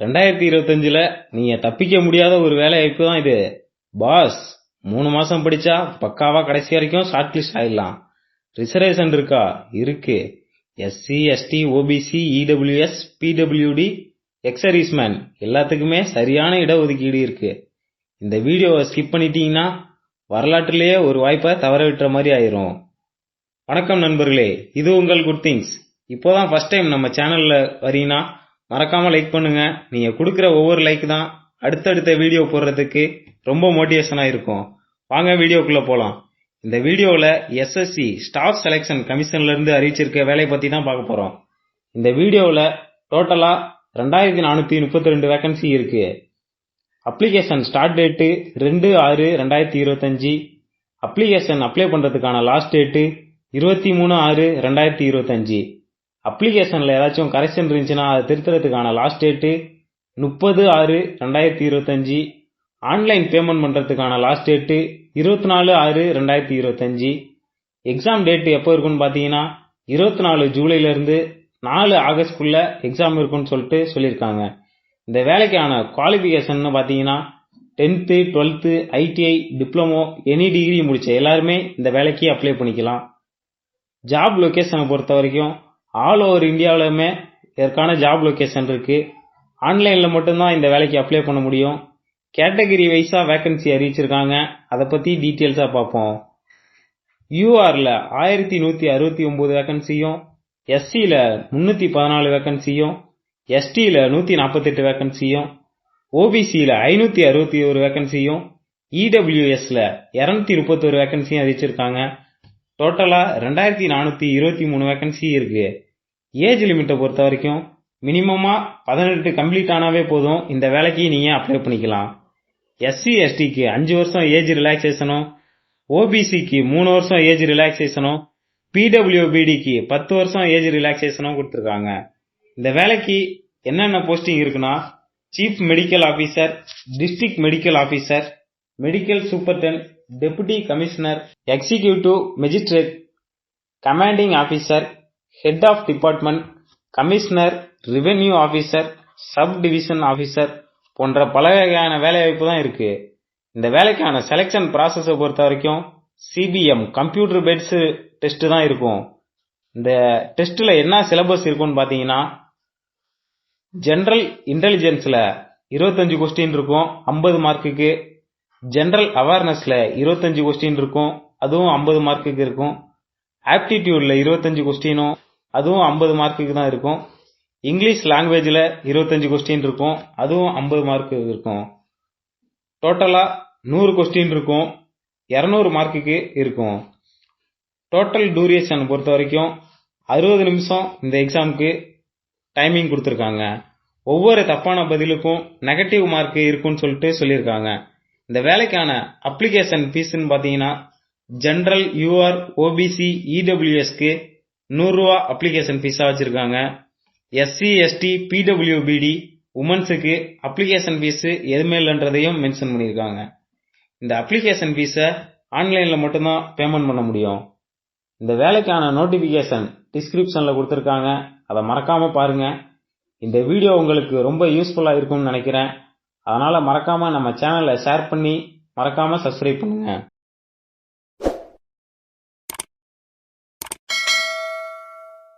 ரெண்டாயிரத்தி இருபத்தஞ்சுல நீங்க தப்பிக்க முடியாத ஒரு வேலை வாய்ப்பு தான் இது. பாஸ் மூணு மாசம் படிச்சா பக்காவா கடைசி வரைக்கும் ஷார்ட் லிஸ்ட் ஆயிடலாம். ரிசர்வேஷன் இருக்கா? இருக்கு. S C S T O B C E W S P W D ex servicemen எல்லாத்துக்குமே சரியான இடஒதுக்கீடு இருக்கு. இந்த வீடியோவை ஸ்கிப் பண்ணிட்டீங்கன்னா வரலாற்றிலேயே ஒரு வாய்ப்பை தவற விட்டுற மாதிரி ஆயிரும். வணக்கம் நண்பர்களே. இது உங்கள் குட் திங்ஸ் இப்போதான் ஃபர்ஸ்ட் டைம் நம்ம சேனல்ல வரீங்கன்னா மறக்காம லைக் பண்ணுங்க. நீங்க கொடுக்குற ஒவ்வொரு லைக் தான் அடுத்தடுத்த வீடியோ போடுறதுக்கு ரொம்ப மோட்டிவேஷனாக இருக்கும். வாங்க வீடியோக்குள்ள போலாம். இந்த வீடியோவில் S S C staff selection கமிஷன்லேருந்து அறிவிச்சிருக்க வேலையை பற்றி தான் பார்க்க போகிறோம் இந்த வீடியோவில் டோட்டலாக ரெண்டாயிரத்தி நானூற்றி முப்பத்தி ரெண்டு வேகன்சி இருக்கு. அப்ளிகேஷன் ஸ்டார்ட் டேட்டு ரெண்டு ஆறு ரெண்டாயிரத்தி இருபத்தஞ்சி. அப்ளிகேஷன் அப்ளை பண்ணுறதுக்கான லாஸ்ட் டேட்டு இருபத்தி மூணு ஆறு ரெண்டாயிரத்தி இருபத்தஞ்சு. அப்ளிகேஷனில் ஏதாச்சும் கரெக்ஷன் இருந்துச்சுன்னா அதை திருத்துறதுக்கான லாஸ்ட் டேட்டு முப்பது ஆறு ரெண்டாயிரத்தி இருபத்தஞ்சி. ஆன்லைன் பேமெண்ட் பண்ணுறதுக்கான லாஸ்ட் டேட்டு இருபத்தி நாலு ஆறு ரெண்டாயிரத்தி இருபத்தஞ்சி. எக்ஸாம் டேட்டு எப்போ இருக்குன்னு பார்த்தீங்கன்னா இருபத்தி நாலு ஜூலைலேருந்து நாலு ஆகஸ்ட்குள்ளே எக்ஸாம் இருக்குன்னு சொல்லிட்டு சொல்லியிருக்காங்க. இந்த வேலைக்கான குவாலிஃபிகேஷன் பார்த்தீங்கன்னா tenth twelfth I T I diploma any degree முடித்த எல்லாருமே இந்த வேலைக்கு அப்ளை பண்ணிக்கலாம். ஜாப் லொக்கேஷனை பொறுத்த வரைக்கும் ஆல் ஓவர் இந்தியாவிலுமே இதற்கான ஜாப் லொக்கேஷன் இருக்கு. ஆன்லைன்ல மட்டும்தான் இந்த வேலைக்கு அப்ளை பண்ண முடியும். கேட்டகரி வைஸா வேகன்சி அறிவிச்சிருக்காங்க. அதை பத்தி டீட்டெயில்ஸா பார்ப்போம். யூஆர்ல ஆயிரத்தி நூத்தி அறுபத்தி ஒன்பது வேகன்சியும் எஸ்சில முன்னூத்தி பதினாலு வேகன்சியும் எஸ்டியில் நூத்தி நாற்பத்தெட்டு வேகன்சியும் ஓபிசியில ஐநூத்தி அறுபத்தி ஒரு வேகன்சியும் இடபிள்யூஎஸ்ல இருநூத்தி முப்பத்தொரு வேகன்சியும் அறிவிச்சிருக்காங்க. டோட்டலாக ரெண்டாயிரத்தி நானூற்றி இருபத்தி மூணு வேகன்சி இருக்கு. ஏஜ் லிமிட்டை பொறுத்த வரைக்கும் மினிமமாக பதினெட்டு கம்ப்ளீட் ஆனாவே போதும். இந்த வேலைக்கு நீங்கள் அப்ளை பண்ணிக்கலாம். எஸ்சி எஸ்டிக்கு அஞ்சு வருஷம் ஏஜ் ரிலாக்ஸேஷனும் ஓபிசிக்கு மூணு வருஷம் ஏஜ் ரிலாக்ஸேஷனும் பிடபிள்யூபிடிக்கு பத்து வருஷம் ஏஜ் ரிலாக்ஸேஷனும் கொடுத்துருக்காங்க. இந்த வேலைக்கு என்னென்ன போஸ்டிங் இருக்குன்னா chief medical officer district medical officer medical superintendent deputy commissioner executive magistrate commanding officer head of department commissioner revenue officer sub division officer போன்ற பல வகையான வேலைவாய்ப்பு தான் இருக்கு. இந்த வேலைக்கான செலெக்ஷன் ப்ராசஸை பொறுத்த வரைக்கும் சிபிஎம் கம்ப்யூட்டர் பேஸ்டு டெஸ்ட் தான் இருக்கும். இந்த டெஸ்ட்ல என்ன சிலபஸ் இருக்கும்னு பாத்தீங்கன்னா ஜெனரல் இன்டெலிஜென்ஸ்ல இருபத்தஞ்சு கொஸ்டின் இருக்கும் ஐம்பது மார்க்குக்கு ஜென்ரல் அவேர்னஸ்ல இருபத்தஞ்சு கொஸ்டின் இருக்கும். அதுவும் ஐம்பது மார்க்குக்கு இருக்கும். ஆப்டிடியூட்ல இருபத்தஞ்சு கொஸ்டினும் அதுவும் ஐம்பது மார்க்குக்கு தான் இருக்கும். இங்கிலீஷ் லாங்குவேஜில் இருபத்தஞ்சு கொஸ்டின் இருக்கும். அதுவும் ஐம்பது மார்க்கு இருக்கும். டோட்டலாக நூறு கொஸ்டின் இருக்கும். இரநூறு மார்க்குக்கு இருக்கும். டோட்டல் டூரியேஷன் பொறுத்த வரைக்கும் அறுபது நிமிஷம் இந்த எக்ஸாமுக்கு டைமிங் கொடுத்துருக்காங்க. ஒவ்வொரு தப்பான பதிலுக்கும் நெகட்டிவ் மார்க் இருக்கும்னு சொல்லிட்டு சொல்லியிருக்காங்க. இந்த வேலைக்கான அப்ளிகேஷன் ஃபீஸ்ன்னு பார்த்தீங்கன்னா ஜென்ரல் யூஆர் ஓபிசி இடபிள்யூஎஸ்க்கு நூறுரூவா அப்ளிகேஷன் ஃபீஸாக வச்சுருக்காங்க. எஸ்சி எஸ்டி பிடபிள்யூபிடி உமன்ஸுக்கு அப்ளிகேஷன் ஃபீஸு எதுவுமே இல்லைன்றதையும் மென்ஷன் பண்ணியிருக்காங்க. இந்த அப்ளிகேஷன் ஃபீஸை ஆன்லைனில் மட்டும்தான் பேமெண்ட் பண்ண முடியும். இந்த வேலைக்கான நோட்டிஃபிகேஷன் டிஸ்கிரிப்ஷனில் கொடுத்துருக்காங்க. அதை மறக்காமல் பாருங்கள் இந்த வீடியோ உங்களுக்கு ரொம்ப யூஸ்ஃபுல்லாக இருக்கும்னு நினைக்கிறேன். அதனால் மறக்காமல் நம்ம சேனலை ஷேர் பண்ணி மறக்காமல் சப்ஸ்கிரைப் பண்ணுங்கள்